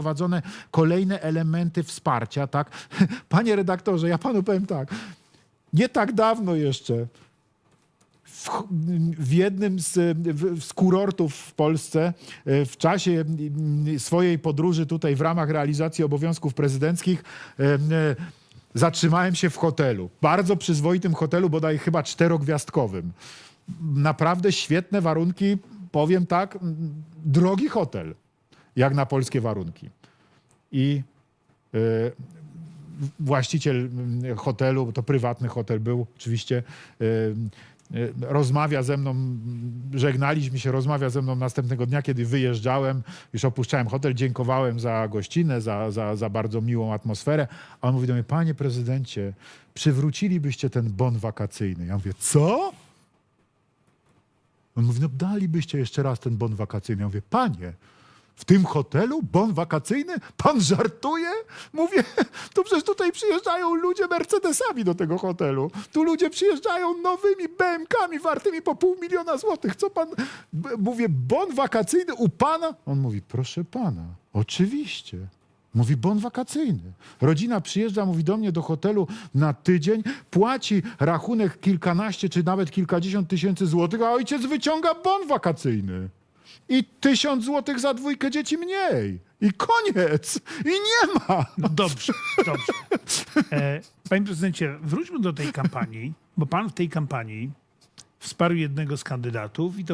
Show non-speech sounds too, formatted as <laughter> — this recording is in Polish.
wprowadzone kolejne elementy wsparcia, tak? <laughs> Panie redaktorze, ja panu powiem tak. Nie tak dawno jeszcze w, w jednym z, w- z kurortów w Polsce e, w czasie swojej podróży tutaj w ramach realizacji obowiązków prezydenckich e, e, zatrzymałem się w hotelu. Bardzo przyzwoitym hotelu, bodaj chyba czterogwiazdkowym. Naprawdę świetne warunki, powiem tak, drogi hotel, jak na polskie warunki. I e, właściciel mm, hotelu, to prywatny hotel był oczywiście, y, y, rozmawia ze mną, żegnaliśmy się, rozmawia ze mną następnego dnia, kiedy wyjeżdżałem, już opuszczałem hotel, dziękowałem za gościnę, za, za, za bardzo miłą atmosferę, a on mówi do mnie, panie prezydencie, przywrócilibyście ten bon wakacyjny. Ja mówię, co? On mówi, no dalibyście jeszcze raz ten bon wakacyjny. Ja mówię, panie, w tym hotelu bon wakacyjny? Pan żartuje? Mówię, to przecież tutaj przyjeżdżają ludzie Mercedesami do tego hotelu. Tu ludzie przyjeżdżają nowymi BMKami wartymi po pół miliona złotych. Co pan... Mówię, bon wakacyjny u pana? On mówi, proszę pana, oczywiście. Mówi, bon wakacyjny. Rodzina przyjeżdża, mówi do mnie do hotelu na tydzień, płaci rachunek kilkanaście czy nawet kilkadziesiąt tysięcy złotych, a ojciec wyciąga bon wakacyjny. I tysiąc złotych za dwójkę dzieci mniej. I koniec. I nie ma. No dobrze, dobrze. E, panie prezydencie, wróćmy do tej kampanii, bo pan w tej kampanii wsparł jednego z kandydatów i to